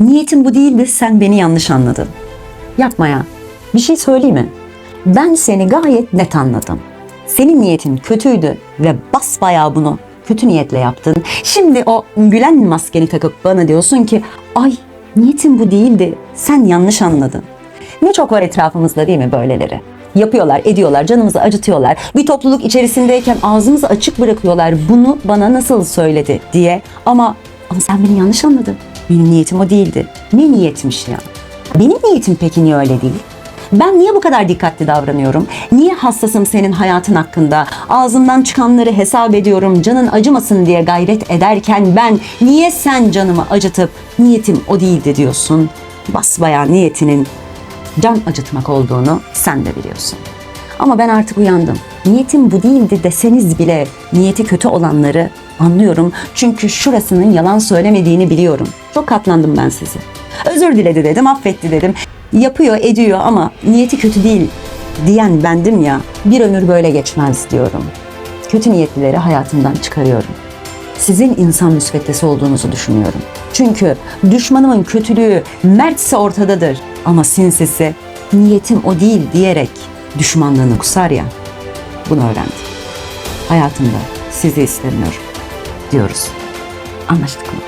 Niyetim bu değildi, sen beni yanlış anladın. Yapma ya. Bir şey söyleyeyim mi? Ben seni gayet net anladım. Senin niyetin kötüydü ve basbayağı bunu kötü niyetle yaptın. Şimdi o gülen maskeni takıp bana diyorsun ki ay niyetim bu değildi. Sen yanlış anladın. Ne çok var etrafımızda değil mi böyleleri? Yapıyorlar, ediyorlar, canımızı acıtıyorlar. Bir topluluk içerisindeyken ağzımızı açık bırakıyorlar. Bunu bana nasıl söyledi diye. Ama ama sen beni yanlış anladın. Benim niyetim o değildi. Ne niyetmiş ya? Benim niyetim peki niye öyle değil? Ben niye bu kadar dikkatli davranıyorum? Niye hassasım senin hayatın hakkında? Ağzımdan çıkanları hesap ediyorum. Canın acımasın diye gayret ederken ben niye sen canımı acıtıp niyetim o değildi diyorsun? Basbayağı niyetinin can acıtmak olduğunu sen de biliyorsun. Ama ben artık uyandım. Niyetim bu değildi deseniz bile niyeti kötü olanları anlıyorum. Çünkü şurasının yalan söylemediğini biliyorum. Çok katlandım ben size. Özür diledi dedim, affetti dedim. Yapıyor, ediyor ama niyeti kötü değil diyen bendim ya. Bir ömür böyle geçmez diyorum. Kötü niyetlileri hayatımdan çıkarıyorum sizin insan müsveddesi olduğunuzu düşünüyorum. Çünkü düşmanımın kötülüğü mertse ortadadır ama sinsisi niyetim o değil diyerek düşmanlığını kusar ya. Bunu öğrendim. Hayatımda sizi istemiyorum diyoruz. Anlaştık mı?